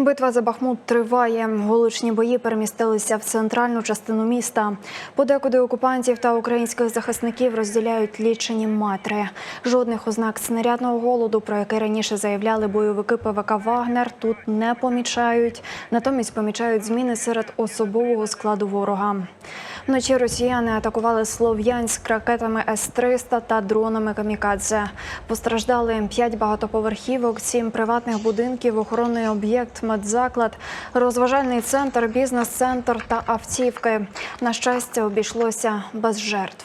Битва за Бахмут триває. Вуличні бої перемістилися в центральну частину міста. Подекуди окупантів та українських захисників розділяють лічені матри. Жодних ознак снарядного голоду, про який раніше заявляли бойовики ПВК Вагнер, тут не помічають. Натомість помічають зміни серед особового складу ворога. Вночі росіяни атакували Слов'янськ ракетами С-300 та дронами Камікадзе. Постраждали п'ять багатоповерхівок, сім приватних будинків, охоронний об'єкт, медзаклад, розважальний центр, бізнес-центр та автівки. На щастя, обійшлося без жертв.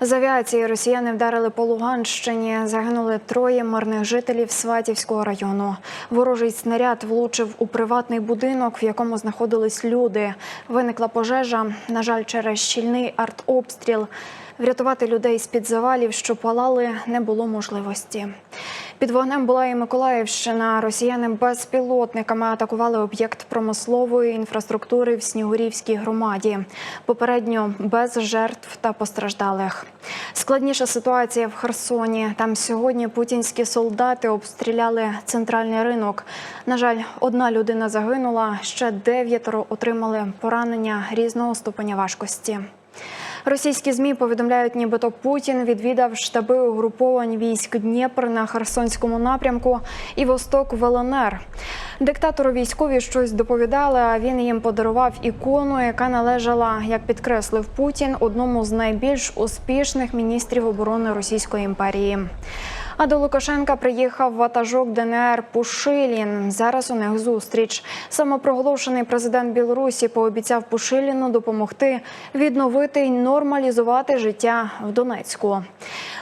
З авіації росіяни вдарили по Луганщині. Загинули троє мирних жителів Сватівського району. Ворожий снаряд влучив у приватний будинок, в якому знаходились люди. Виникла пожежа. На жаль, через щільний артобстріл. Врятувати людей з-під завалів, що палали, не було можливості. Під вогнем була і Миколаївщина. Росіяни безпілотниками атакували об'єкт промислової інфраструктури в Снігурівській громаді. Попередньо без жертв та постраждалих. Складніша ситуація в Херсоні. Там сьогодні путінські солдати обстріляли центральний ринок. На жаль, одна людина загинула, ще дев'ятеро отримали поранення різного ступеня важкості. Російські змі повідомляють, нібито Путін відвідав штаби угруповань військ Дніпр на Херсонському напрямку і Восток в ЛНР. Диктатору військові щось доповідали. А він їм подарував ікону, яка належала, як підкреслив Путін, одному з найбільш успішних міністрів оборони Російської імперії. А до Лукашенка приїхав ватажок ДНР Пушилін. Зараз у них зустріч. Самопроголошений президент Білорусі пообіцяв Пушиліну допомогти відновити й нормалізувати життя в Донецьку.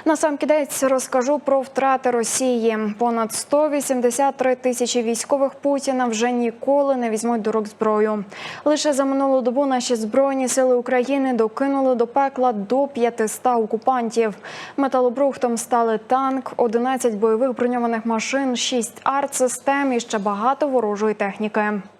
Насамкінець розкажу про втрати Росії. Понад 183 тисячі військових Путіна вже ніколи не візьмуть до рук зброю. Лише за минулу добу наші збройні сили України докинули до пекла до 500 окупантів. Металобрухтом стали танк, 11 бойових броньованих машин, 6 артсистем і ще багато ворожої техніки.